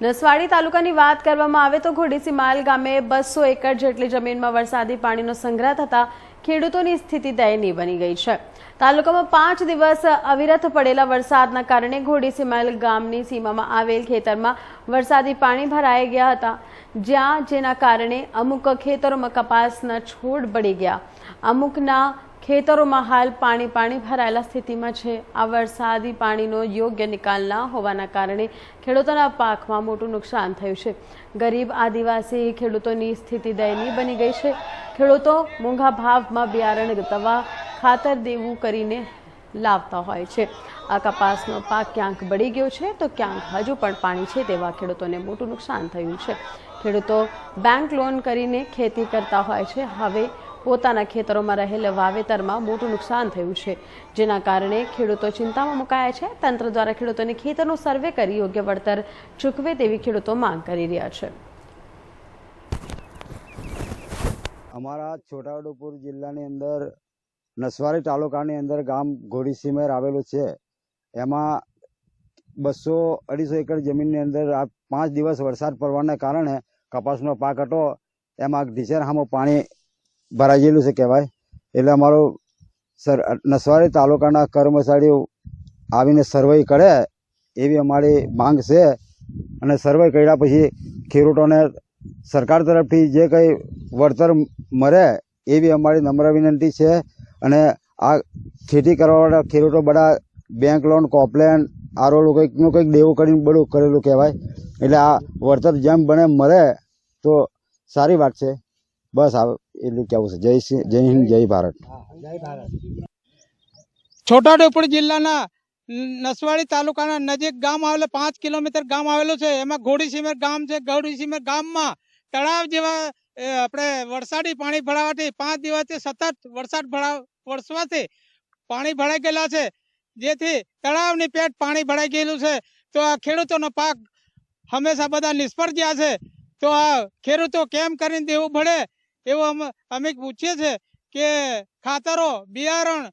નસવાડી તાલુકાની વાત કરવામાં આવે તો ઘોડીસી માલ ગામે બસો એકર જેટલી જમીનમાં વરસાદી પાણીનો સંગ્રહ થતા ખેડૂતોની સ્થિતિ દયનીય બની ગઈ છે. તાલુકામાં પાંચ દિવસ અવિરત પડેલા વરસાદના કારણે ઘોડીસીમાલ ગામની સીમામાં આવેલ ખેતરમાં વરસાદી પાણી ભરાઈ ગયા હતા. જ્યાં જેના કારણે અમુક ખેતરોમાં કપાસના છોડ બળી ગયા. અમુકના ખેતરોમાં હાલ પાણી પાણી ભરાયેલા સ્થિતિમાં છે. આ વરસાદી પાણીનો યોગ્ય નિકાલ ના હોવાના કારણે ખેડૂતોના પાકમાં મોટું નુકસાન થયું છે. ગરીબ આદિવાસી ખેડૂતોની સ્થિતિ દયનીય બની ગઈ છે. ખેડૂતો મોંઘા ભાવમાં બિયારણ દવા ખાતર દેવું કરીને લાવતા હોય છે. આ કપાસનો પાક ક્યાંક બળી ગયો છે, તો ક્યાંક હજુ પણ પાણી છે તેવા ખેડૂતોને મોટું નુકસાન થયું છે. ખેડૂતો બેંક લોન કરીને ખેતી કરતા હોય છે. હવે પોતાના ખેતરોમાં રહેલા વાવેતરમાં મોટું નુકસાન થયું છે. જેના કારણે ખેડૂતો ચિંતામાં મુકાયા છે. તંત્ર દ્વારા ખેડૂતોને ખેતરનો સર્વે કરી યોગ્ય વળતર ચૂકવે તેવી ખેડૂતો માંગ કરી રહ્યા છે. અમારા છોટાઉદેપુર જિલ્લાની અંદર નસવાડી તાલુકાની અંદર ગામ ઘોડીસીમેર આવેલું છે. એમાં બસો અઢીસો એકર જમીનની અંદર આ પાંચ દિવસ વરસાદ પડવાના કારણે કપાસનો પાક હતો. એમાં ઢીચર હામો પાણી ભરાઈ ગયેલું છે કહેવાય. એટલે અમારું સર નસવાડી તાલુકાના કર્મચારીઓ આવીને સર્વે કરે એવી અમારી માંગ છે. અને સર્વે કર્યા પછી ખેડૂતોને સરકાર તરફથી જે કંઈ વળતર મળે એવી અમારી નમ્ર વિનંતી છે. અને આ ખેતી કરવાવાળા ખેડૂતો બધા બેંક લોન કોપલેન આરોલું કંઈકનું કંઈક દેવું કરીને બધું કરેલું કહેવાય. એટલે આ વળતર જેમ બને મળે તો સારી વાત છે. બસ આ એટલું કહેવું છે. જય જય હિન્દ, જય ભારત. છોટાઉદેપુર જિલ્લાના નસવાડી તાલુકાના નજીક ગામ આવેલું, પાંચ કિલોમીટર ગામ આવેલું છે. એમાં ઘોડીસીમેર ગામ છે. ઘોડીસીમેર ગામમાં તળાવ જેવા એ, આપણે વરસાદી પાણી ભરાવાથી પાંચ દિવસથી સતત વરસાદ ભરા વરસવાથી પાણી ભરાઈ ગયેલા છે. જેથી તળાવની પેટ પાણી ભરાઈ ગયેલું છે. તો આ ખેડૂતોનો પાક હંમેશા બધા નિષ્ફળ ગયા છે. તો આ ખેડૂતો કેમ કરીને દેવું પડે એવું અમે અમે પૂછીએ છીએ કે ખાતરો બિયારણ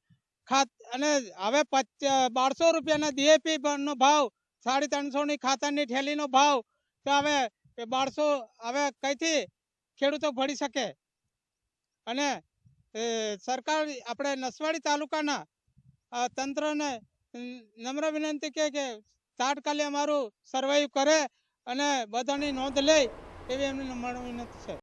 ખાત અને હવે પચ બારસો રૂપિયાના ડીએપી નો ભાવ સાડી ત્રણસોની ખાતરની થેલીનો ભાવ તો હવે બારસો હવે કઈથી ખેડૂતો ભળી શકે. અને સરકાર આપણે નસવાડી તાલુકાના તંત્રને નમ્ર વિનંતી કે કે તાત્કાલિક અમારું સર્વાઈવ કરે અને બધાની નોંધ લે એવી એમની નમ્ર વિનંતી છે.